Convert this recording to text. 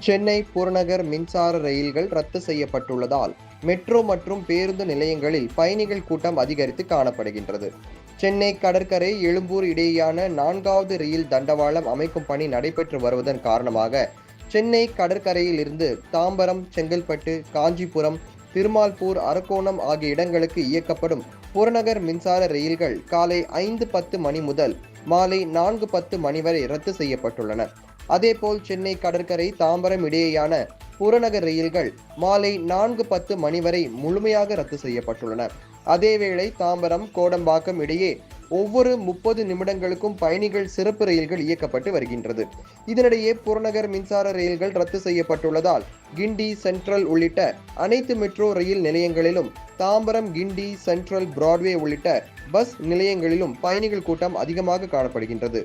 சென்னை புறநகர் மின்சார ரயில்கள் ரத்து செய்யப்பட்டுள்ளதால் மெட்ரோ மற்றும் பேருந்து நிலையங்களில் பயணிகள் கூட்டம் அதிகரித்து காணப்படுகின்றது. சென்னை கடற்கரை எழும்பூர் இடையேயான நான்காவது ரயில் தண்டவாளம் அமைக்கும் பணி நடைபெற்று வருவதன் காரணமாக சென்னை கடற்கரையிலிருந்து தாம்பரம் செங்கல்பட்டு காஞ்சிபுரம் திருமால்பூர் அரக்கோணம் ஆகிய இடங்களுக்கு இயக்கப்படும் புறநகர் மின்சார ரயில்கள் காலை ஐந்து பத்து மணி முதல் மாலை நான்கு பத்து மணி வரை ரத்து செய்யப்பட்டுள்ளன. அதேபோல் சென்னை கடற்கரை தாம்பரம் இடையேயான புறநகர் ரயில்கள் மாலை நான்கு பத்து மணி வரை முழுமையாக ரத்து செய்யப்பட்டுள்ளன. அதேவேளை தாம்பரம் கோடம்பாக்கம் இடையே ஒவ்வொரு முப்பது நிமிடங்களுக்கும் பயணிகள் சிறப்பு ரயில்கள் இயக்கப்பட்டு வருகின்றது. இதனிடையே புறநகர் மின்சார ரயில்கள் ரத்து செய்யப்பட்டுள்ளதால் கிண்டி சென்ட்ரல் உள்ளிட்ட அனைத்து மெட்ரோ ரயில் நிலையங்களிலும் தாம்பரம் கிண்டி சென்ட்ரல் பிராட்வே உள்ளிட்ட பஸ் நிலையங்களிலும் பயணிகள் கூட்டம் அதிகமாக காணப்படுகின்றது.